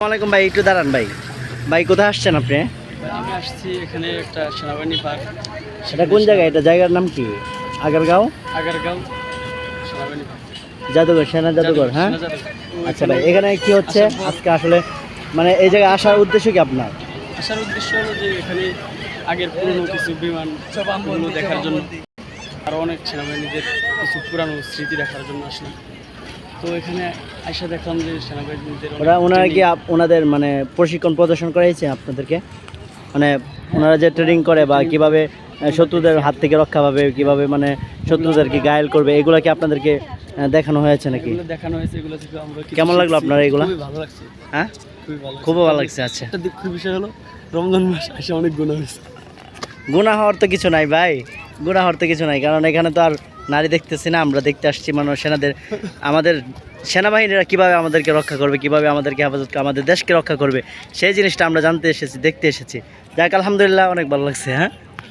আসসালামাইকুম ভাই একটু দাঁড়ান ভাই। ভাই কোথায় আসছেন আপনি? আমি আসছি এখানে একটা সেনাবাহিনী পার্ক। এটা কোন জায়গায় এটা জায়গার নাম কি? আগারগাঁও? আগারগাঁও সেনাবাহিনী জাদুঘর সেনা জাদুঘর হ্যাঁ? আচ্ছা ভাই এখানে কি হচ্ছে? আজকে আসলে মানে এই জায়গায় আসার উদ্দেশ্য কি আপনার? আসার উদ্দেশ্য হলো যে এখানে আগের পুরনো কিছু বিমান দেখার জন্য আরও অনেক সেনাবাহিনীদের কিছু পুরানো স্মৃতি দেখার জন্য আসলাম। তো এখানে আইসা দেখলাম যে সেনাবাহিনীদের ওরা ওনারা কি আপ- ওনাদের মানে প্রশিক্ষণ প্রদর্শন করাইছে আপনাদেরকে? মানে ওনারা যে ট্রেনিং করে বা কীভাবে আহ, শত্রুদের হাত থেকে রক্ষা পাবে কীভাবে মানে শত্রুদেরকে গায়েল করবে এগুলো কি আপনাদেরকে আহ, দেখানো হয়েছে নাকি? এগুলো দেখানো হয়েছে এগুলো থেকে আমরা কিছু কেমন লাগল শিখছি। আপনার এগুলা? খুবই ভালো লাগছে। হ্যাঁ? খুবই ভালো লাগছে। খুবই ভালো লাগছে আচ্ছা। একটা দুঃখ বিষয় হলো রমজান মাস এসে অনেক গুণ হয়েছে। গুণা হওয়ার তো কিছু নাই ভাই। গুণা হওয়ার তো কিছু নাই কারণ এখানে তো আর নারী দেখতেছি না, আমরা দেখতে আসছি মানুষ সেনাদের। আমাদের সেনাবাহিনীরা কীভাবে আমাদেরকে রক্ষা করবে, কীভাবে আমাদেরকে হেফাজত আমাদের দেশকে রক্ষা করবে, সেই জিনিসটা আমরা জানতে এসেছি, দেখতে এসেছি। যাক, আলহামদুলিল্লাহ, অনেক ভালো লাগছে হ্যাঁ?